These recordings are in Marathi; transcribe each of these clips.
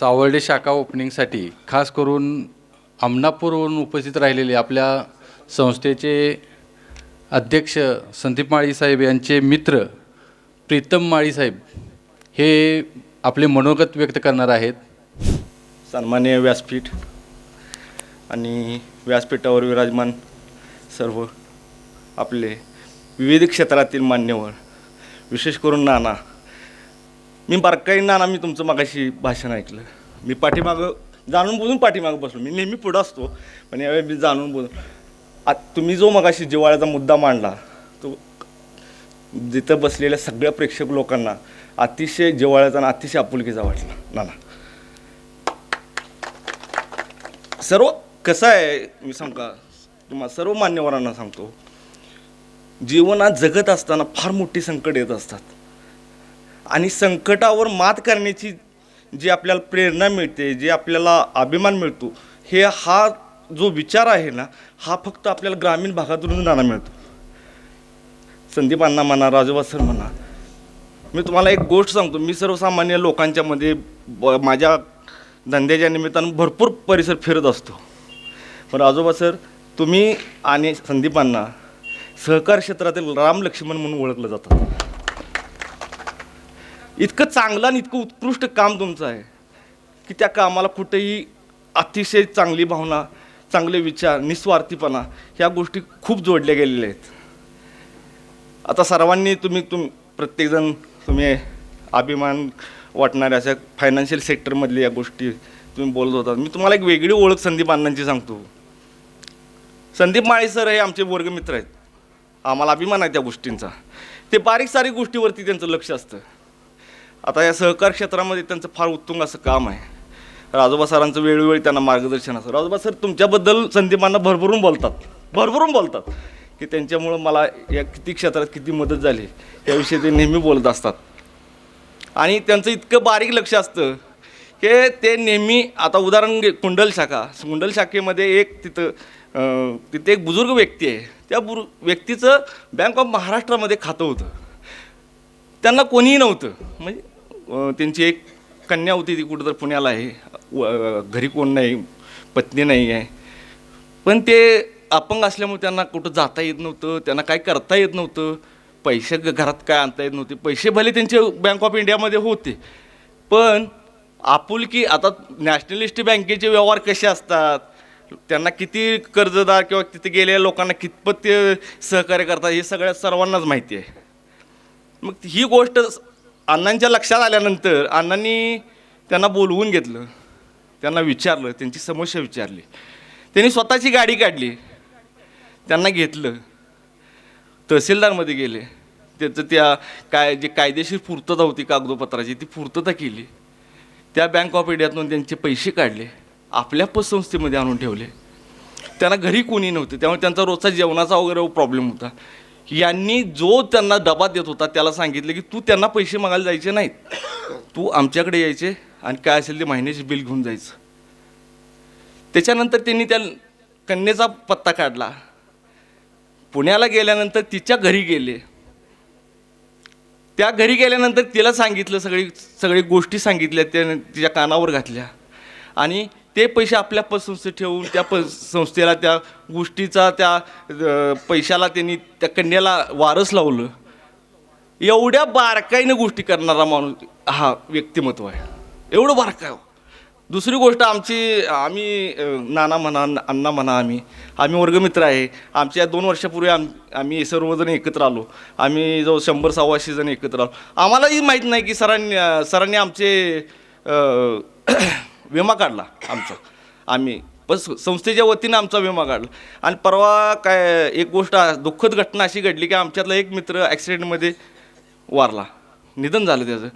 सावर्डे शाखा ओपनिंगसाठी खास करून अमनापूरवरून उपस्थित राहिलेले आपल्या संस्थेचे अध्यक्ष संदीप माळी साहेब यांचे मित्र प्रीतम माळी साहेब हे आपले मनोगत व्यक्त करणार आहेत. सन्मान्य व्यासपीठ आणि व्यासपीठावर विराजमान सर्व आपले विविध क्षेत्रातील मान्यवर विशेष करून नाना मी बारकाई ना मी तुमचं मागाशी भाषण ऐकलं. मी पाठीमागं जाणून बोलून पाठीमागं बसलो. मी नेहमी पुढं असतो पण यावेळी मी जाणून बोलून आ तुम्ही जो मगाशी जिव्हाळ्याचा मुद्दा मांडला तो जिथं बसलेल्या सगळ्या प्रेक्षक लोकांना अतिशय जिवाळ्याचा आणि अतिशय आपुलकीचा वाटला. ना सर्व कसं आहे मी सांग का तुम्हाला सर्व मान्यवरांना सांगतो जीवनात जगत असताना फार मोठी संकट येत असतात. आणि संकटावर मात करण्याची जी आपल्याला प्रेरणा मिळते जे आपल्याला अभिमान मिळतो हे हा जो विचार आहे ना हा फक्त आपल्याला ग्रामीण भागातून जाणं मिळतो. संदीप अण्णा म्हणा राजोबा सर म्हणा. मी तुम्हाला एक गोष्ट सांगतो मी सर्वसामान्य लोकांच्यामध्ये ब- माझ्या धंद्याच्या निमित्तानं भरपूर परिसर फिरत असतो. पण आजोबा सर तुम्ही आणि संदीपांना सहकार क्षेत्रातील राम लक्ष्मण म्हणून ओळखलं जातं. इतकं चांगलं आणि इतकं उत्कृष्ट काम तुमचं आहे की त्या कामाला कुठेही अतिशय चांगली भावना चांगले विचार निस्वार्थीपणा ह्या गोष्टी खूप जोडल्या गेलेल्या आहेत. आता सर्वांनी तुम्ही तुम प्रत्येकजण तुम्ही अभिमान वाटणाऱ्या अशा फायनान्शियल सेक्टरमधल्या या गोष्टी तुम्ही बोलत होता. मी तुम्हाला एक वेगळी ओळख संदीप अण्णांची सांगतो. संदीप माळे सर हे आमचे वर्गमित्र आहेत. आम्हाला अभिमान आहे त्या गोष्टींचा. ते बारीक सारीक गोष्टीवरती त्यांचं लक्ष असतं. आता या सहकार क्षेत्रामध्ये त्यांचं फार उत्तुंग असं काम आहे. राजोबा सरांचं वेळोवेळी त्यांना मार्गदर्शन असं. राजोबा सर तुमच्याबद्दल संदीपांना भरभरून बोलतात. भरभरून बोलतात की त्यांच्यामुळं मला या किती क्षेत्रात किती मदत झाली याविषयी ते नेहमी बोलत असतात. आणि त्यांचं इतकं बारीक लक्ष असतं की ते नेहमी आता उदाहरण घे कुंडल शाखा. कुंडल शाखेमध्ये एक तिथं तिथे एक बुजुर्ग व्यक्ती आहे. त्या बुरु व्यक्तीचं बँक ऑफ महाराष्ट्रामध्ये खातं होतं. त्यांना कोणीही नव्हतं. म्हणजे त्यांची एक कन्या होती ती कुठं तर पुण्याला आहे. व- घरी कोण नाही पत्नी नाही आहे. पण ते अपंग असल्यामुळे त्यांना कुठं जाता येत नव्हतं त्यांना काय करता येत नव्हतं पैसे ग- घरात काय आणता येत नव्हते. पैसे भले त्यांचे बँक ऑफ इंडियामध्ये होते पण आपुलकी आता नॅशनलिस्ट बँकेचे व्यवहार कसे असतात त्यांना किती कर्जदार किंवा तिथे गेलेल्या लोकांना कितपत ते सहकार्य करतात हे सगळ्या सर्वांनाच माहिती आहे. मग ही गोष्ट अण्णांच्या लक्षात आल्यानंतर अण्णांनी त्यांना बोलवून घेतलं. त्यांना विचारलं त्यांची समस्या विचारली. त्यांनी स्वतःची गाडी काढली. त्यांना घेतलं. तहसीलदारमध्ये गेले. त्याचं त्या काय जे कायदेशीर पूर्तता होती कागदोपत्राची ती पूर्तता केली. त्या बँक ऑफ इंडियातून त्यांचे पैसे काढले. आपल्या पतसंस्थेमध्ये आणून ठेवले. त्यांना घरी कोणी नव्हते. त्यामुळे त्यांचा रोजचा जेवणाचा वगैरे प्रॉब्लेम होता. यांनी जो त्यांना डबा देत होता त्याला सांगितलं की तू त्यांना पैसे मागायला जायचे नाहीत. तू आमच्याकडे यायचे आणि काय असेल ते महिन्याचे बिल घेऊन जायचं. त्याच्यानंतर त्यांनी त्या कन्येचा पत्ता काढला. पुण्याला गेल्यानंतर तिच्या घरी गेले. त्या घरी गेल्यानंतर तिला सांगितलं सगळी सगळी गोष्टी सांगितल्या त्या तिच्या कानावर घातल्या. आणि ते पैसे आपल्या पतसंस्थेत ठेवून त्या प संस्थेला त्या गोष्टीचा त्या पैशाला त्यांनी त्या कन्याला वारस लावलं. एवढ्या बारकाईनं गोष्टी करणारा माणूस हा व्यक्तिमत्व आहे. एवढं बारकाय दुसरी गोष्ट आमची आम्ही नाना म्हणा अण्णा म्हणा आम्ही आम्ही वर्गमित्र आहे. आमच्या दोन वर्षापूर्वी आम आम्ही सर्वजण एकत्र आलो. आम्ही जवळ शंभर सव्वाशे जण एकत्र आलो. आम्हालाही माहीत नाही की सरांनी सरांनी आमचे अं, विमा काढला आमचा. आम्ही पण संस्थेच्या वतीनं आमचा विमा काढला. आणि परवा काय एक गोष्ट दुःखद घटना अशी घडली की आमच्यातला एक मित्र ॲक्सिडेंटमध्ये वारला. निधन झालं त्याचं.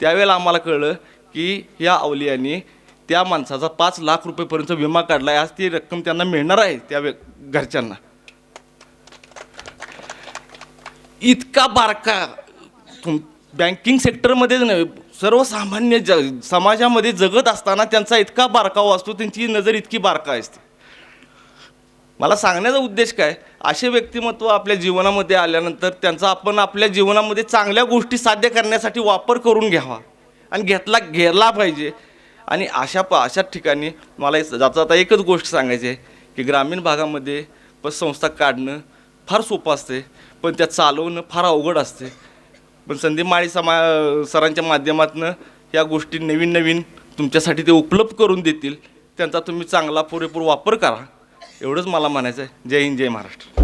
त्यावेळेला आम्हाला कळलं की या अवलियांनी त्या माणसाचा पाच लाख रुपयेपर्यंत विमा काढला आहे आज ती रक्कम त्यांना मिळणार आहे त्या व्य- घरच्यांना. इतका बारका तुम बँकिंग सेक्टरमध्येच नव्हे सर्वसामान्य ज समाजामध्ये जगत असताना त्यांचा इतका बारकावा असतो त्यांची नजर इतकी बारका असते. मला सांगण्याचा उद्देश काय असे व्यक्तिमत्व आपल्या जीवनामध्ये आल्यानंतर त्यांचा आपण आपल्या जीवनामध्ये चांगल्या गोष्टी साध्य करण्यासाठी वापर करून घ्यावा आणि घेतला घेरला पाहिजे. आणि अशा प अशा ठिकाणी मला जाता जाता एकच गोष्ट सांगायची आहे की ग्रामीण भागामध्ये पतसंस्था काढणं फार सोपं असते पण त्या चालवणं फार अवघड असते. पण संदीप माळी समा सरांच्या माध्यमातून या गोष्टी नवीन नवीन तुमच्यासाठी ते उपलब्ध करून देतील. त्यांचा तुम्ही चांगला पुरेपूर वापर करा. एवढंच मला म्हणायचं आहे जय हिंद जय महाराष्ट्र.